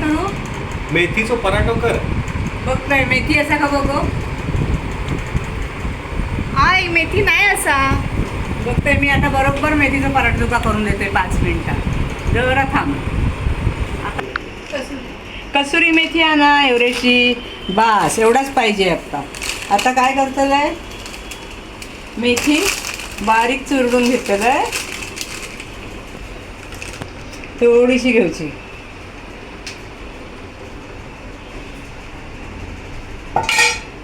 करू मेथीचो पराठो कर. बघतोय मेथी असा का बघू? आय मेथी नाही असा. बघतोय मी आता बरोबर मेथीचा पराठा तुका करून देतोय पाच मिनिटात जरा थांब. कसुरी मेथी आणा एवढीशी बास एवढाच पाहिजे आता. आता काय करतलंय? मेथी बारीक चुरडून घेतलंय. थोडीशी घ्यायची.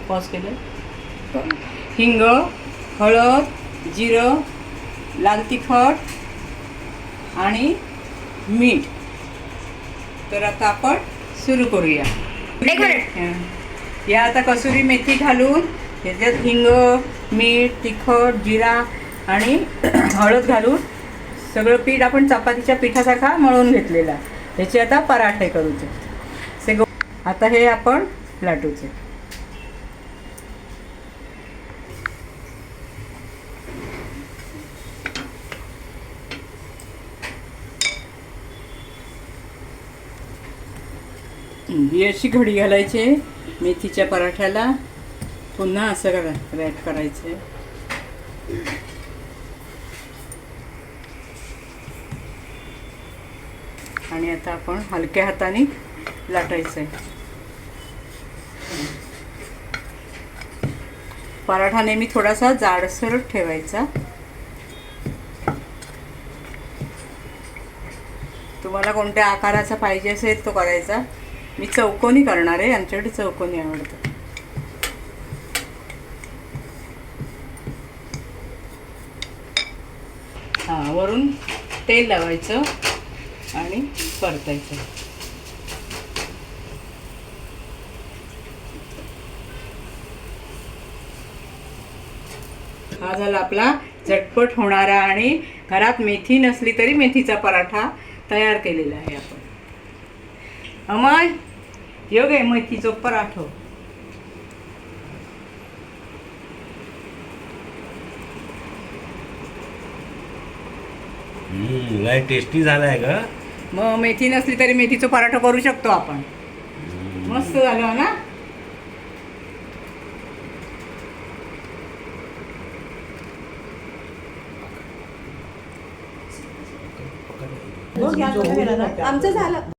पॉज केलं. हिंग हळद जिरं लाल तिखट आणि मीठ. तर आता आपण सुरू करूया. या आता कसुरी मेथी घालून ह्याच्यात हिंग मीठ तिखट जिरा आणि हळद घालून सगळं पीठ आपण चपातीच्या पिठासारखा मळून घेतलेला. ह्याचे आता पराठे करूचे. आता हे आपण लाटूचे. ही अशी घडी घालायची. मेथीच्या पराठ्याला पुन्हा असं करा रॅप करायचं. आणि आता आपण हलक्या हाताने लाटायचं आहे पराठा नेहमी थोडासा जाडसर ठेवायचा. तुम्हाला कोणत्या आकाराचा पाहिजे असेल तो करायचा. मी चौकोनी करणार आहे आमच्याकडे चौकोनी आवडतं. हां वरून तेल लावायचं आणि परतायचं. हा झाला आपला झटपट होणारा आणि घरात मेथी नसली तरी मेथीचा पराठा तयार केलेला आहे आपण. अमय योग आहे मेथीचो पराठो हम्म, लय टेस्टी झालाय ग. मग मेथी नसली तरी मेथीचा पराठा करू शकतो आपण. मस्त झालं ना? आमचं झालं.